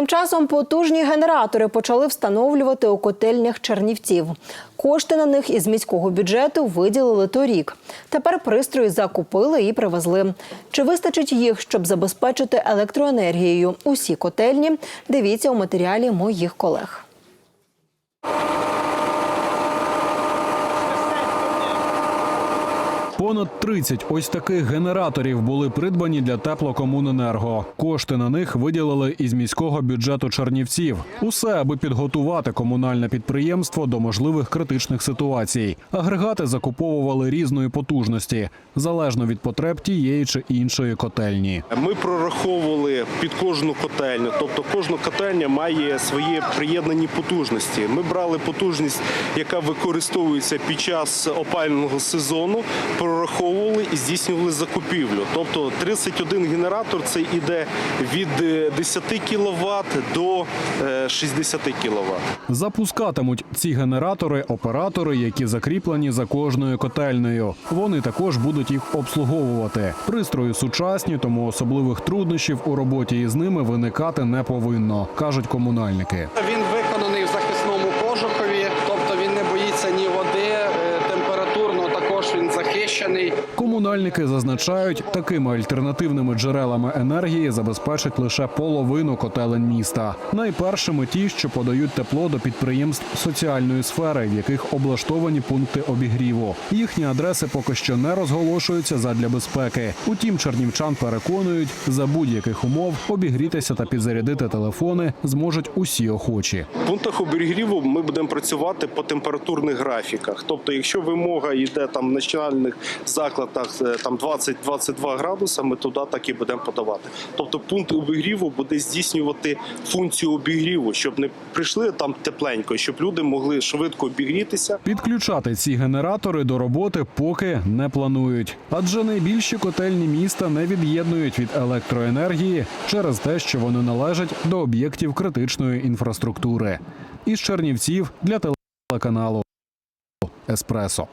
Тим часом потужні генератори почали встановлювати у котельнях Чернівців. Кошти на них із міського бюджету виділили торік. Тепер пристрої закупили і привезли. Чи вистачить їх, щоб забезпечити електроенергією усі котельні? Дивіться у матеріалі моїх колег. Понад 30 ось таких генераторів були придбані для теплокомуненерго. Кошти на них виділили із міського бюджету Чернівців. Усе, аби підготувати комунальне підприємство до можливих критичних ситуацій. Агрегати закуповували різної потужності, залежно від потреб тієї чи іншої котельні. Ми прораховували під кожну котельню, тобто кожна котельня має свої приєднані потужності. Ми брали потужність, яка використовується під час опалювального сезону, прораховували і здійснювали закупівлю. Тобто 31 генератор це іде від е, 10 кВт до е, 60 кВт. Запускатимуть ці генератори оператори, які закріплені за кожною котельнею. Вони також будуть їх обслуговувати. Пристрої сучасні, тому особливих труднощів у роботі із ними виникати не повинно, кажуть комунальники. Він নেই Комунальники зазначають, такими альтернативними джерелами енергії забезпечать лише половину котелень міста. Найпершими ті, що подають тепло до підприємств соціальної сфери, в яких облаштовані пункти обігріву. Їхні адреси поки що не розголошуються задля безпеки. Утім, чернівчан переконують, за будь-яких умов обігрітися та підзарядити телефони зможуть усі охочі. В пунктах обігріву ми будемо працювати по температурних графіках. Тобто, якщо вимога йде там в начальних закладах там 20-22 градуса, ми туди так і будемо подавати. Тобто пункт обігріву буде здійснювати функцію обігріву, щоб не прийшли там тепленько, щоб люди могли швидко обігрітися. Підключати ці генератори до роботи поки не планують, адже найбільші котельні міста не від'єднують від електроенергії через те, що вони належать до об'єктів критичної інфраструктури. Із Чернівців для телеканалу Еспресо.